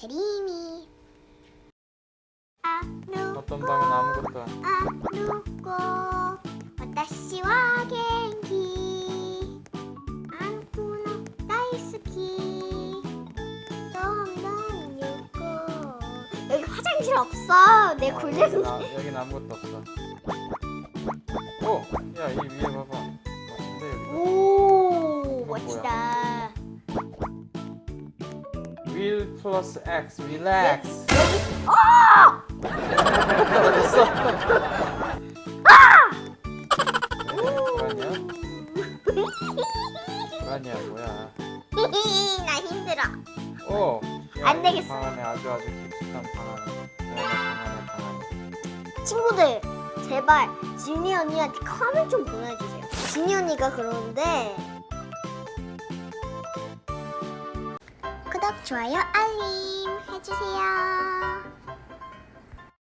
대리미. 아누 어떤 방은 아무것도 안. 아누고 와타시 genki 아누쿠노 다이스키 넌넌유고 여기 화장실 없어 내 어, 골든 여긴, 아, 여긴 아무것도 없어. 오, 야, 이 위에 봐봐. Will plus X, relax. 여기 어 어딨어? 뭐하냐? 뭐하냐, 뭐야? 나 힘들어 오! 안 되겠어. 방 안에 아주 아주 깊숙한 방 안에. 방 안에 방 안에. 친구들 제발 지니 언니한테 카멘 좀 보내주세요. 지니 언니가 그러는데 구독, 좋아요, 알림 해주세요.